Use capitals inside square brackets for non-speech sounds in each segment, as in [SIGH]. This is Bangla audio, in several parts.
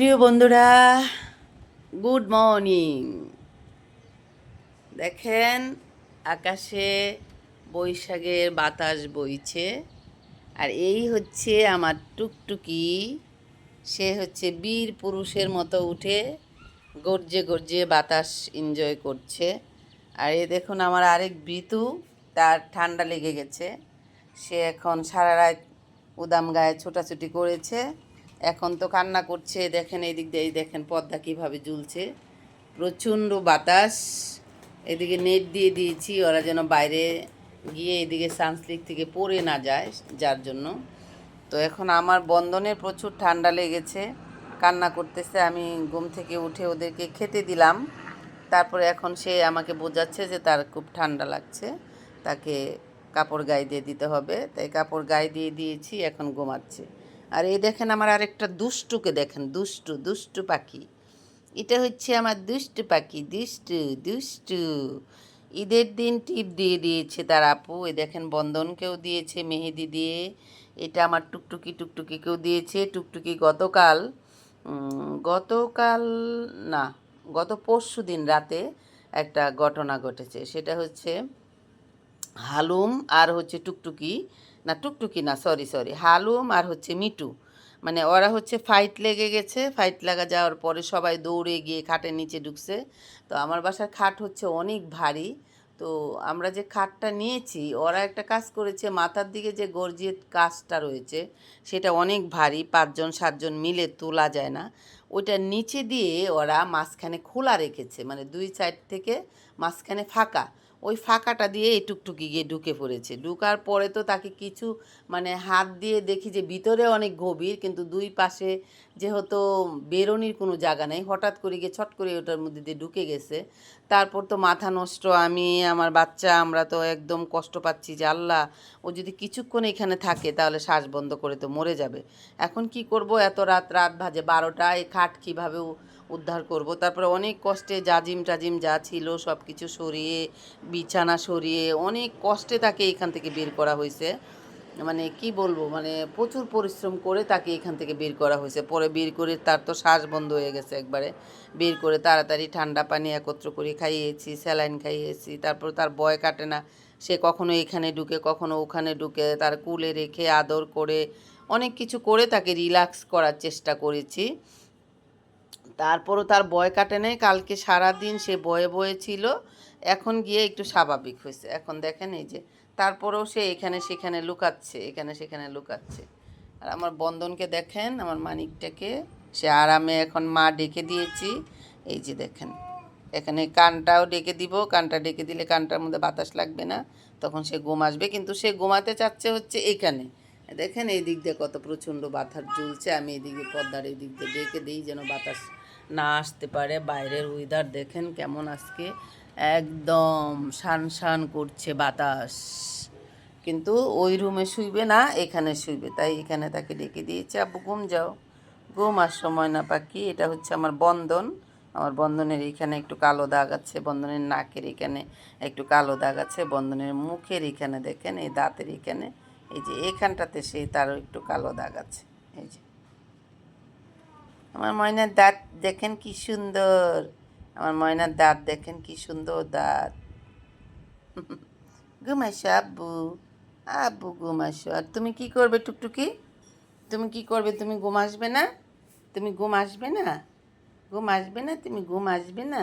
প্রিয় বন্ধুরা, গুড মর্নিং। দেখেন, আকাশে বৈশাখের বাতাস বইছে, আর এই হচ্ছে আমার টুকটুকি। সে হচ্ছে বীর পুরুষের মতো উঠে গর্জে গর্জে বাতাস এনজয় করছে। আর এ দেখুন, আমার আরেক বিতু তার ঠান্ডা লেগে গেছে। সে এখন সারা রাত উদাম গায়ে ছোটাছুটি করেছে। এখন তো কান্না করছে, দেখেন এই দিক দিয়ে, এই দেখেন পর্দা কীভাবে ঝুলছে প্রচণ্ড বাতাস, এদিকে নেট দিয়ে দিয়েছি, ওরা যেন বাইরে গিয়ে এদিকে সানস্লিক থেকে পড়ে না যায়, যার জন্য। তো এখন আমার বন্ধনের প্রচুর ঠান্ডা লেগেছে, কান্না করতেছে, আমি ঘুম থেকে উঠে ওদেরকে খেতে দিলাম। তারপরে এখন সে আমাকে বোঝাচ্ছে যে তার খুব ঠান্ডা লাগছে, তাকে কাপড় গায়ে দিয়ে দিতে হবে। তাই কাপড় গায়ে দিয়ে দিয়েছি, এখন ঘুমাচ্ছে। আর এই দেখেন আমার আরেকটা দুষ্টুকে দেখেন, দুষ্টু দুষ্টু পাখি। এটা হচ্ছে আমার দুষ্টু পাখি, দুষ্টু দুষ্টু। ঈদের দিন টিপ দিয়ে দিয়েছে তার আপু, এই দেখেন বন্ধনকেও দিয়েছে, মেহেদি দিয়ে। এটা আমার টুকটুকি, টুকটুকিকেও দিয়েছে, টুকটুকি গতকাল গতকাল না, গত পরশু দিন রাতে একটা ঘটনা ঘটেছে। সেটা হচ্ছে হালুম আর হচ্ছে টুকটুকি, না টুকটুকি না সরি সরি হালুম আর হচ্ছে মিটু মানে ওরা হচ্ছে ফাইট লেগে গেছে ফাইট লাগা যাওয়ার পরে সবাই দৌড়ে গিয়ে খাটের নিচে ঢুকছে। তো আমার বাসার খাট হচ্ছে অনেক ভারী। তো আমরা যে খাটটা নিয়েছি, ওরা একটা কাজ করেছে, মাথার দিকে যে গর্জিয়ে কাজটা রয়েছে, সেটা অনেক ভারী, পাঁচজন, সাতজন মিলে তোলা যায় না। ওইটা নিচে দিয়ে ওরা মাঝখানে খোলা রেখেছে মানে দুই সাইড থেকে মাঝখানে ফাঁকা। ওই ফাঁকাটা দিয়ে এই টুকটুকি গিয়ে ঢুকে পড়েছে। ঢুকার পরে তো তাকে কিছু মানে হাত দিয়ে দেখি যে ভিতরে অনেক গভীর, কিন্তু দুই পাশে যেহেতু বেরোনির কোনো জায়গা নেই, হঠাৎ করে গিয়ে ছট করে ওটার মধ্যে দিয়ে ঢুকে গেছে। তারপর তো মাথা নষ্ট, আমি, আমার বাচ্চা, আমরা তো একদম কষ্ট পাচ্ছি যে আল্লাহ, ও যদি কিছুক্ষণ এখানে থাকে তাহলে শ্বাস বন্ধ করে তো মরে যাবে। এখন কি করব? এত রাত রাত ভাজে বারোটায় খাট কীভাবে উদ্ধার করব। তারপরে অনেক কষ্টে জাজিম টাজিম যা ছিল সব কিছু সরিয়ে, বিছানা সরিয়ে অনেক কষ্টে তাকে এখান থেকে বের করা হয়েছে। মানে কি বলব মানে প্রচুর পরিশ্রম করে তাকে এখান থেকে বের করা হয়েছে। পরে বের করে তার তো শ্বাস বন্ধ হয়ে গেছে একবারে। বের করে তাড়াতাড়ি ঠান্ডা পানি একত্র করে খাইয়েছি, স্যালাইন খাইয়েছি। তারপর তার বয় কাটে না। সে কখনো এখানে ঢুকে, কখনো ওখানে ঢুকে। তার কুলে রেখে আদর করে অনেক কিছু করে তাকে রিল্যাক্স করার চেষ্টা করেছি। তারপরও তার ভয় কাটে নাই। কালকে সারা দিন সে বয়ে বয়ে ছিল। এখন গিয়ে একটু স্বাভাবিক হয়েছে। এখন দেখেন এই যে, তারপরেও সে এখানে সেখানে লুকাচ্ছে, এখানে সেখানে লুকাচ্ছে। আর আমার বন্ধনকে দেখেন, আমার মানিকটাকে, সে আরামে এখন মা ডেকে দিয়েছি। এই যে দেখেন, এখানে কানটাও ডেকে দিব। কানটা ডেকে দিলে কানটার মধ্যে বাতাস লাগবে না। তখন সে ঘুম আসবে। কিন্তু সে ঘুমাতে চাচ্ছে হচ্ছে এখানে। দেখেন এই দিক দিয়ে কত প্রচণ্ড বাতাস ঝুলছে আমি এদিকে পদ্মার এই দিক দিয়ে ডেকে দিই যেন বাতাস না আসতে পারে। বাইরের ওয়েদার দেখেন কেমন আজকে। একদম শান শান করছে বাতাস। কিন্তু ওই রুমে শুইবে না, এখানে শুইবে। তাই এখানে তাকে ডেকে দিয়েছে, আব্বু, ঘুম যাও। ঘুম আর সময় না পাখি এটা হচ্ছে আমার বন্ধন। আমার বন্ধনের এখানে একটু কালো দাগ আছে, বন্ধনের নাকের এখানে একটু কালো দাগ আছে, বন্ধনের মুখের এখানে দেখেন, এই দাঁতের এখানে। এই যে এখানটাতে সেই তারও একটু কালো দাগ আছে। এই যে আমার ময়নার দাঁত দেখেন কি সুন্দর। আমার ময়নার দাঁত দেখেন কি সুন্দর দাঁত। [LAUGHS] ঘুমাইছো, আব্বু? আব্বু, ঘুমাইছো। আর তুমি কি করবে টুকটুকি? তুমি কি করবে? তুমি ঘুম আসবে না? তুমি ঘুম আসবে না? ঘুম আসবে না? তুমি ঘুম আসবে না?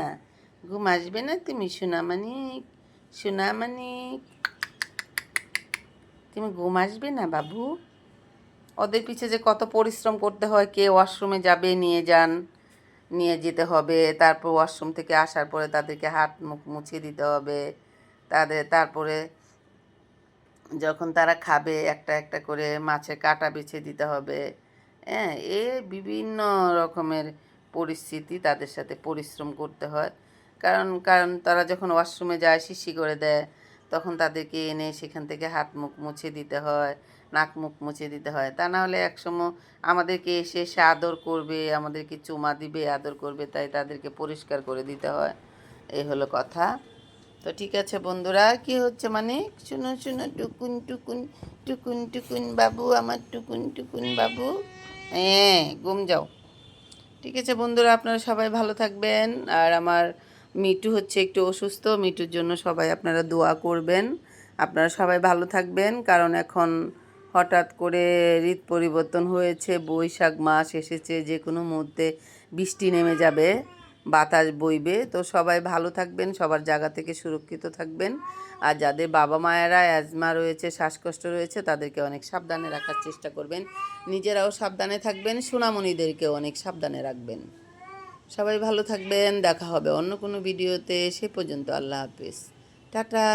ঘুম আসবে না? তুমি সোনামানিক সোনামানিক। তুমি ঘুম আসবে না, বাবু? ওদের পিছে যে কত পরিশ্রম করতে হয়, কে ওয়াশরুমে যাবে, নিয়ে যান, নিয়ে যেতে হবে। তারপর ওয়াশরুম থেকে আসার পরে তাদেরকে হাত মুখ মুছিয়ে দিতে হবে। তাদের, তারপরে যখন তারা খাবে, একটা একটা করে মাছের কাটা বেছে দিতে হবে। হ্যাঁ এ বিভিন্ন রকমের পরিস্থিতি তাদের সাথে পরিশ্রম করতে হয়। কারণ কারণ তারা যখন ওয়াশরুমে যায়, শিশি করে দেয় তখন তাদেরকে এনে সেখান থেকে হাত মুখ মুছে দিতে হয়, নাক মুখ মুছে দিতে হয়। তা না হলে একসময় আমাদেরকে এসে এসে আদর করবে, আমাদেরকে চুমা দিবে, আদর করবে, তাই তাদেরকে পরিষ্কার করে দিতে হয়। এই হলো কথা। তো ঠিক আছে বন্ধুরা, কি হচ্ছে মানে? শুনো শুনো, টুকুন টুকুন টুকুন টুকুন বাবু, আমার টুকুন টুকুন বাবু। হ্যাঁ ঘুম যাও। ঠিক আছে বন্ধুরা, আপনারা সবাই ভালো থাকবেন। আর আমার মিটু হচ্ছে একটু অসুস্থ মিটুর জন্য সবাই আপনারা দোয়া করবেন। আপনারা সবাই ভালো থাকবেন, কারণ এখন হঠাৎ করে ঋতু পরিবর্তন হয়েছে, বৈশাখ মাস এসেছে যে কোনো মুহূর্তে বৃষ্টি নেমে যাবে, বাতাস বইবে। তো সবাই ভালো থাকবেন, সবার জায়গা থেকে সুরক্ষিত থাকবেন। আর যাদের বাবা মায়েরা অ্যাজমা রয়েছে, শ্বাসকষ্ট রয়েছে, তাদেরকে অনেক সাবধানে রাখার চেষ্টা করবেন। নিজেরাও সাবধানে থাকবেন, সোনামণিদেরকেও অনেক সাবধানে রাখবেন। সবাই ভালো থাকবেন দেখা হবে অন্য কোনো ভিডিওতে সে পর্যন্ত আল্লাহ হাফিজ। টাটা।